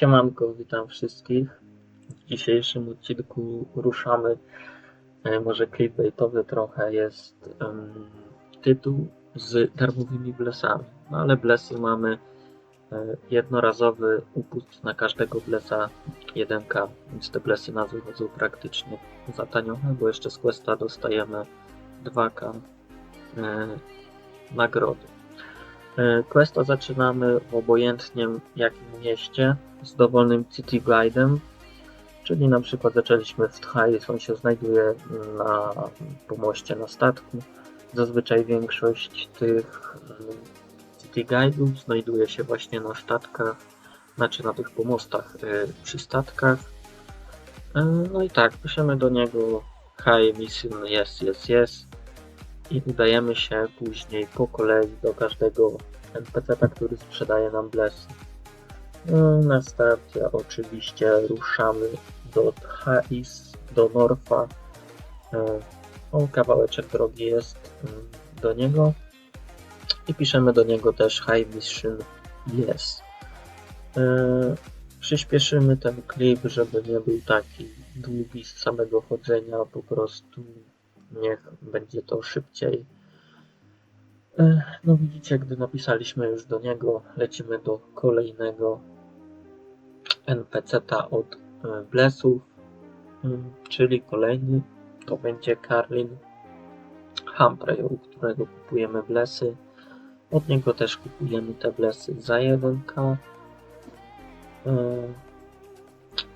Siemanko, witam wszystkich. W dzisiejszym odcinku ruszamy, e, może clickbaitowy trochę jest em, tytuł z darmowymi blesami. No ale blesy mamy e, jednorazowy upust na każdego blesa 1k, więc te blesy nas wychodzą praktycznie zatanione, bo jeszcze z questa dostajemy 2k e, nagrody. E, Questa zaczynamy w obojętnym jakim mieście z dowolnym city guide'em, czyli na przykład zaczęliśmy w Tchais, on się znajduje na pomoście na statku. Zazwyczaj większość tych e, city guide'ów znajduje się właśnie na statkach, znaczy na tych pomostach e, przy statkach. No i tak, piszemy do niego hi mission yes yes yes i udajemy się później po kolei do każdego NPC-a, który sprzedaje nam blesy. No, Na starcie oczywiście ruszamy do Thais, do Norfa. E, O, kawałeczek drogi jest mm, do niego. I piszemy do niego też High Mission Yes. E, Przyspieszymy ten klip, żeby nie był taki długi z samego chodzenia, po prostu niech będzie to szybciej. E, No widzicie, gdy napisaliśmy już do niego, lecimy do kolejnego NPC-ta od e, Blessów, mm, czyli kolejny to będzie Karlin Humphrey, u którego kupujemy Blessy. Od niego też kupujemy te Blessy za 1k. E,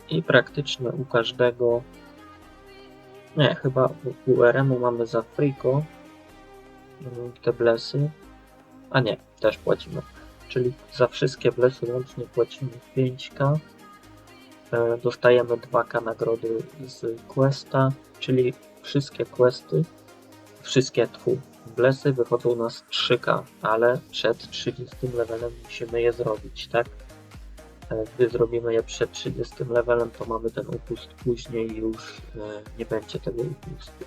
I praktycznie u każdego nie, chyba u- u RM-u mamy za Frico mm, te blesy. A nie, też płacimy. Czyli za wszystkie blesy łącznie płacimy 5k. E, Dostajemy 2k nagrody z questa, czyli wszystkie questy, wszystkie tfu, blesy wychodzą nas 3k, ale przed 30 levelem musimy je zrobić, tak? E, Gdy zrobimy je przed 30 levelem, to mamy ten upust później już e, nie będzie tego upustu.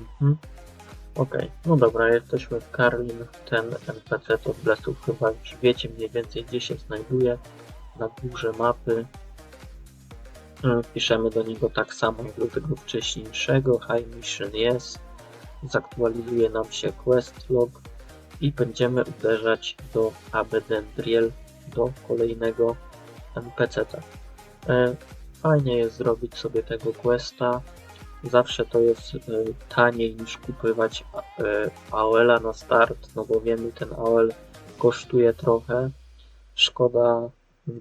Mhm. Okej, no dobra, jesteśmy w Karlin. Ten NPC od Blessów chyba już wiecie mniej więcej gdzie się znajduje. Na górze mapy. E, Piszemy do niego tak samo jak do tego wcześniejszego. High Mission jest. Zaktualizuje nam się quest log i będziemy uderzać do Abedendriel do kolejnego NPC-ta. E, Fajnie jest zrobić sobie tego questa. Zawsze to jest e, taniej niż kupywać e, AOL-a na start, no bo wiemy, ten AOL kosztuje trochę. Szkoda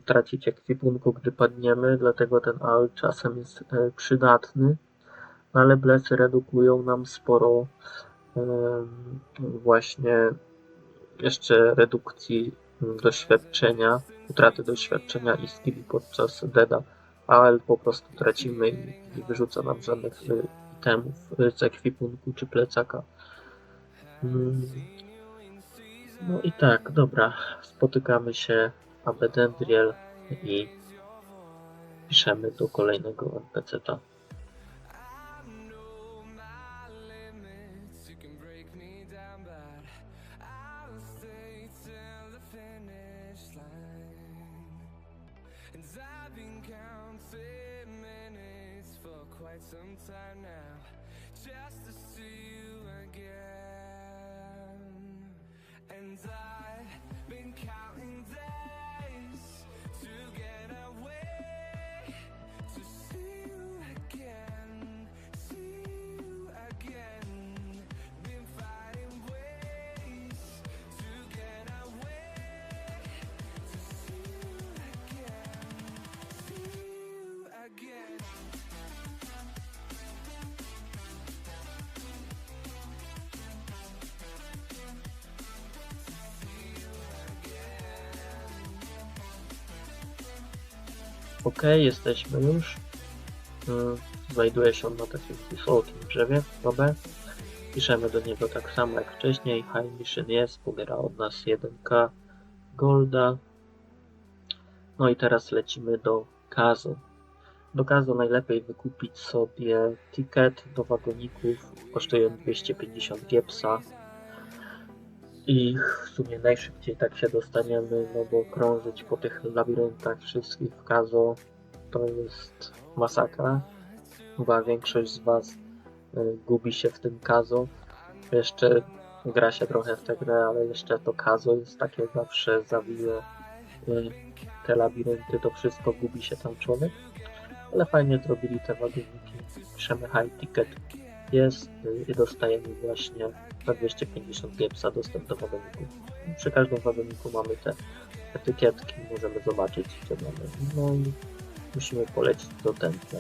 tracić ekwipunku, gdy padniemy, dlatego ten AOL czasem jest przydatny. Ale blesy redukują nam sporo właśnie jeszcze redukcji doświadczenia, utraty doświadczenia i skilli podczas deda, ale po prostu tracimy i nie wyrzuca nam żadnych y, itemów y, z ekwipunku czy plecaka. Mm. No i tak, dobra, spotykamy się Abedendriel i piszemy do kolejnego NPC-ta. Quite some time now, Ok, jesteśmy już. Mm, Znajduje się on na takim wysokim drzewie, dobra. Piszemy do niego tak samo jak wcześniej. High Mission jest, pobiera od nas 1k golda. No i teraz lecimy do Kazo. Do Kazo najlepiej wykupić sobie ticket do wagoników. Kosztuje 250 giepsa. I w sumie najszybciej tak się dostaniemy, no bo krążyć po tych labiryntach wszystkich w Kazo to jest masakra. Chyba większość z Was y, gubi się w tym Kazo. Jeszcze gra się trochę w tę grę, ale jeszcze to Kazo jest takie zawsze zawiłe. Y, te labirynty, to wszystko gubi się tam człowiek. Ale fajnie zrobili te wagoniki. Piszemy high ticket jest y, i dostajemy właśnie za 250 gapsa dostęp do wagoniku. Przy każdym wagoniku mamy te etykietki, możemy zobaczyć gdzie mamy. No i musimy polecić do tętna.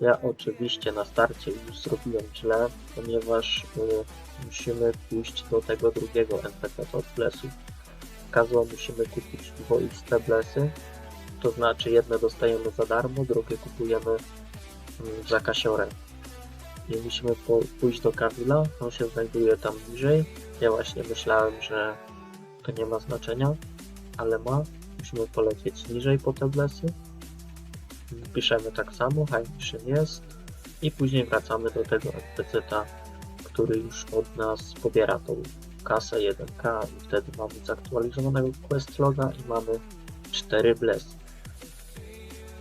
Ja oczywiście na starcie już zrobiłem źle, ponieważ y, musimy pójść do tego drugiego NPC od Blessu. Kazo musimy kupić dwoiste Blessy, to znaczy jedne dostajemy za darmo, drugie kupujemy mm, za kasiorę. I musimy pójść do Kawila, on się znajduje tam bliżej. Ja właśnie myślałem, że to nie ma znaczenia, ale ma. Musimy polecieć niżej po te blesy. Piszemy tak samo, Heimischen jest. I później wracamy do tego NPC-ta, który już od nas pobiera tą kasę 1K i wtedy mamy zaktualizowanego quest loga i mamy 4 blesy.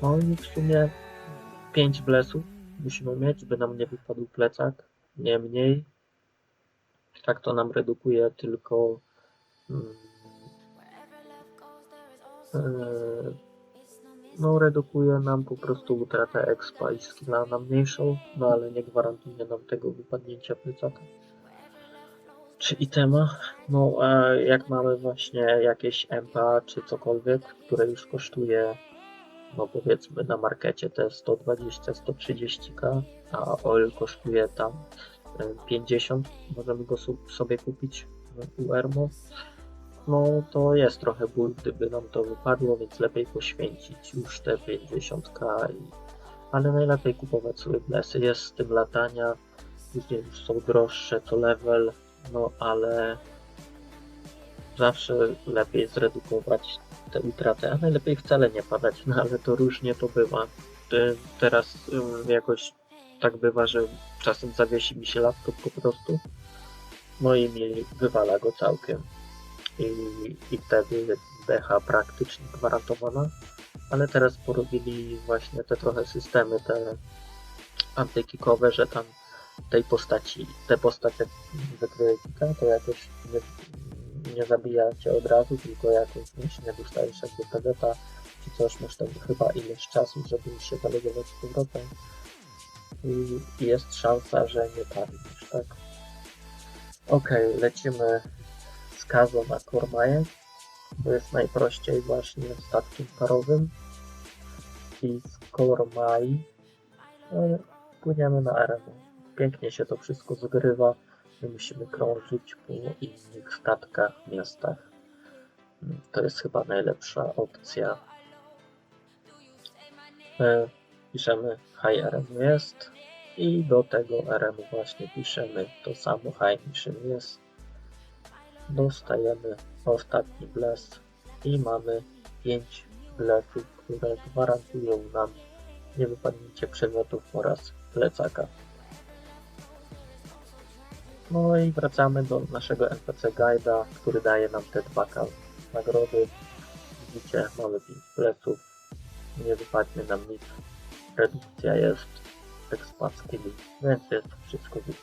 No i w sumie 5 blesów musimy mieć, by nam nie wypadł plecak, nie mniej. Tak to nam redukuje tylko mm, e, no redukuje nam po prostu utratę expa i skilla na mniejszą, no ale nie gwarantuje nam tego wypadnięcia plecaka. Czy itema? No a jak mamy właśnie jakieś MPA czy cokolwiek, które już kosztuje no powiedzmy na markecie te 120-130k, a oil kosztuje tam e, 50, możemy go sobie kupić u Ermo. No to jest trochę ból, gdyby nam to wypadło, więc lepiej poświęcić już te 50k, i... ale najlepiej kupować sobie blesy. Jest z tym latania, później już są droższe co level, no ale zawsze lepiej zredukować tę utratę, a najlepiej wcale nie padać, no ale to różnie to bywa. Teraz jakoś tak bywa, że czasem zawiesi mi się laptop po prostu, no i mi wywala go całkiem. I, i wtedy decha praktycznie gwarantowana, ale teraz porobili właśnie te trochę systemy, te antykikowe, że tam tej postaci, te postacie wykryje kika, to jakoś nie, nie zabija cię od razu, tylko jakoś właśnie dostajesz jakby pedeta czy coś, masz tam chyba ileś czasu, żeby się zalogować z powrotem i, jest szansa, że nie padniesz, tak? Okej, lecimy z Kazo na Kormaję, to jest najprościej właśnie statkiem parowym i z Kormai e, płyniemy na arenu. Pięknie się to wszystko zgrywa. My musimy krążyć po innych statkach, miastach. To jest chyba najlepsza opcja. E, Piszemy High RM jest i do tego RM właśnie piszemy to samo High Mission jest. Dostajemy ostatni bles i mamy 5 blesów, które gwarantują nam niewypadnięcie przedmiotów oraz plecaka. No i wracamy do naszego NPC Guide'a, który daje nam te dwa nagrody. Widzicie, mamy 5 pleców, nie wypadnie nam nic. Redukcja jest ekspa skilli, więc jest wszystko git.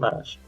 Na razie.